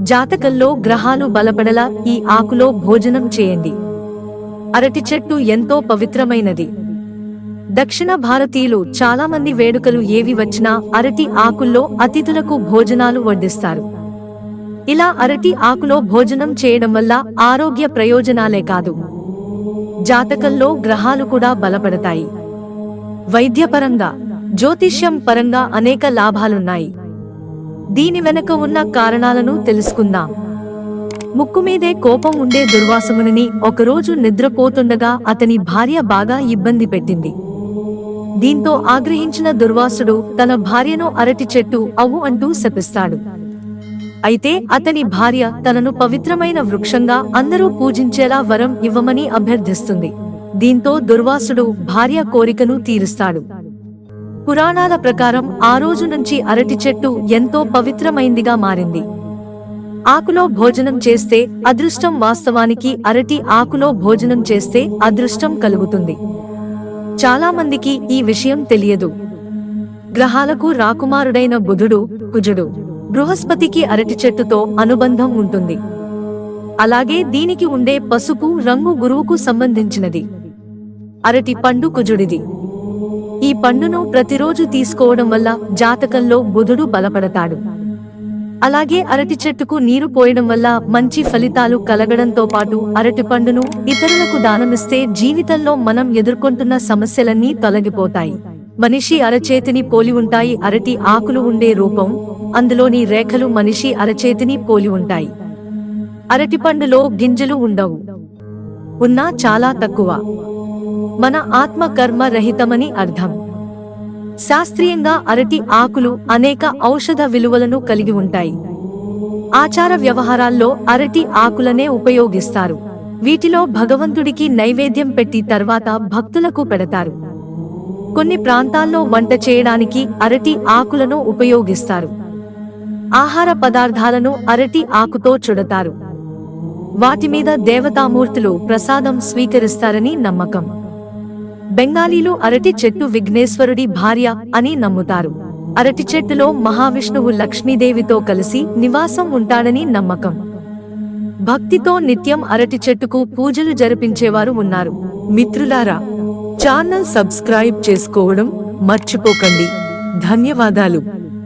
జాతకంలో గ్రహాలు బలపడలా ఈ ఆకులో భోజనం చేయండి. అరటి చెట్టు ఎంతో పవిత్రమైనది. దక్షిణ భారతీయులు చాలామంది వేడుకలు ఏవి వచ్చినా అరటి ఆకుల్లో అతిథులకు భోజనాలు వడ్డిస్తారు. ఇలా అరటి ఆకులో భోజనం చేయడం వల్ల ఆరోగ్య ప్రయోజనాలే కాదు. జాతకంలో గ్రహాలు కూడా బలపడతాయి. వైద్యపరంగా జ్యోతిష్యం పరంగా అనేక లాభాలున్నాయి. దీని వెనక ఉన్న కారణాలను తెలుసుకుందాం. ముక్కు మీదే కోపం ఉండే దుర్వాసమునని ఒకరోజు నిద్రపోతుండగా అతని భార్య బాగా ఇబ్బంది పెట్టింది. దీంతో ఆగ్రహించిన దుర్వాసుడు తన భార్యను అరటి చెట్టు అవు అంటూ శపిస్తాడు. అయితే అతని భార్య తనను పవిత్రమైన వృక్షంగా అందరూ పూజించేలా వరం ఇవ్వమని అభ్యర్థిస్తుంది. దీంతో దుర్వాసుడు భార్య కోరికను తీరుస్తాడు. పురాణాల ప్రకారం ఆ రోజు నుంచి అరటి చెట్టు ఎంతో పవిత్రమైందిగా మారింది. ఆకులో భోజనం చేస్తే అదృష్టం వాస్తవానికి అరటి ఆకులో భోజనం చేస్తే అదృష్టం కలుగుతుంది. చాలామందికి ఈ విషయం తెలియదు. గ్రహాలకు రాకుమారుడైన బుధుడు కుజుడు బృహస్పతికి అరటి చెట్టుతో అనుబంధం ఉంటుంది. అలాగే దీనికి ఉండే పసుపు రంగు గురువుకు సంబంధించినది. అరటి పండు కుజుడిది. ఈ పండును ప్రతిరోజు తీసుకోవడం వల్ల జాతకంలో బుధుడు బలపడతాడు. అలాగే అరటి చెట్టుకు నీరు పోయడం వల్ల మంచి ఫలితాలు కలగడంతో పాటు అరటి పండును ఇతరులకు దానమిస్తే జీవితంలో మనం ఎదుర్కొంటున్న సమస్యలన్నీ తొలగిపోతాయి. మనిషి అరచేతిని పోలి ఉంటాయి అరటి ఆకులు ఉండే రూపం అందులోని రేఖలు మనిషి అరచేతిని పోలి ఉంటాయి. అరటి పండులో గింజలు ఉండవు. ఉన్నా చాలా తక్కువ. మన ఆత్మ కర్మ రహితమని అర్థం. శాస్త్రీయంగా అరటి ఆకులు అనేక ఔషధ విలువలను కలిగి ఉంటాయి. ఆచార వ్యవహారాల్లో అరటి ఆకులనే ఉపయోగిస్తారు. వీటిలో భగవంతుడికి నైవేద్యం పెట్టి తర్వాత భక్తులకు పెడతారు. కొన్ని ప్రాంతాల్లో వంట చేయడానికి అరటి ఆకులను ఉపయోగిస్తారు. ఆహార పదార్థాలను అరటి ఆకుతో చుడతారు. వాటి మీద దేవతామూర్తులు ప్రసాదం స్వీకరిస్తారని నమ్మకం. బెంగాలీలు అరటి చెట్టు విఘ్నేశ్వరుడి భార్య అని నమ్ముతారు. అరటి చెట్టులో మహావిష్ణువు లక్ష్మీదేవితో కలిసి నివాసం ఉంటాడని నమ్మకం. భక్తితో నిత్యం అరటి చెట్టుకు పూజలు జరిపించేవారు ఉన్నారు. మిత్రులారా ఛానల్ సబ్స్క్రైబ్ చేసుకోవడం మర్చిపోకండి. ధన్యవాదాలు.